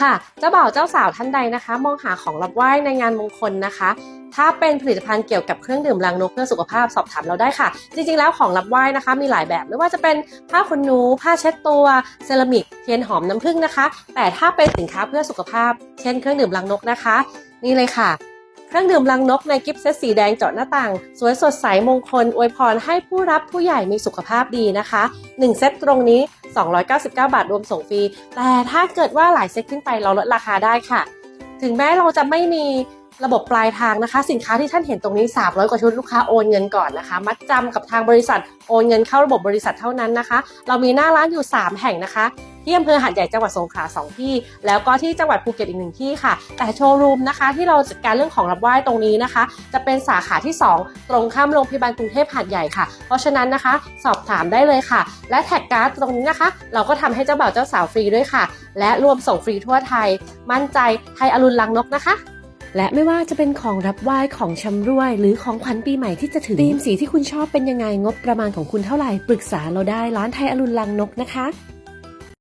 ค่ะ เจ้าบ่าวเจ้าสาวท่านใดนะคะ มองหาของรับไหว้ในงานมงคลนะคะ ถ้าเป็นผลิตภัณฑ์เกี่ยวกับเครื่องดื่มรังนกเพื่อสุขภาพสอบถามเราได้ค่ะ จริงๆแล้วของรับไหว้นะคะ มีหลายแบบไม่ว่าจะเป็นผ้าขนหนู ผ้าเช็ดตัว เซรามิกเทียนหอมน้ำผึ้งนะคะ แต่ถ้าเป็นสินค้าเพื่อสุขภาพ เช่นเครื่องดื่มรังนกนะคะ นี่เลยค่ะเครื่องดื่มรังนกในกิฟต์เซตสีแดงเจาะหน้าต่าง สวยสดใสมงคล อวยพรให้ผู้รับผู้ใหญ่มีสุขภาพดีนะคะ 1 เซตตรงนี้ 299 บาท รวมส่งฟรี แต่ถ้าเกิดว่าหลายเซ็ตขึ้นไปเราลดราคาได้ค่ะ ถึงแม้เราจะไม่มีระบบปลายทางนะคะ สินค้าที่ท่านเห็นตรงนี้ 300 กว่าชุดลูกค้าโอนเงินก่อนนะคะ มัดจำกับทางบริษัทโอนเงินเข้าระบบบริษัทเท่านั้นนะคะ เรามีหน้าร้านอยู่ 3 แห่งนะคะ ที่อำเภอหาดใหญ่จังหวัดสงขลา2ที่ แล้วก็ที่จังหวัดภูเก็ตอีกหนึ่งที่ค่ะ แต่โชว์รูมนะคะ ที่เราจัดการเรื่องของรับไหว้ตรงนี้นะคะ จะเป็นสาขาที่ 2 ตรงข้ามโรงพยาบาลกรุงเทพหาดใหญ่ค่ะ เพราะฉะนั้นนะคะ สอบถามได้เลยค่ะ และแท็กการ์ดตรงนี้นะคะ เราก็ทำให้เจ้าบ่าวเจ้าสาวฟรีด้วยค่ะ และรวมส่งฟรีทั่วไทย มั่นใจไทยอรุณลังนกนะคะและไม่ว่าจะเป็นของรับไหว้ของชำร่วย หรือของขวัญปีใหม่ที่จะถึงธีมสีที่คุณชอบเป็นยังไงงบประมาณของคุณเท่าไหร่ปรึกษาเราได้ร้านไทยอรุณลังนกนะคะ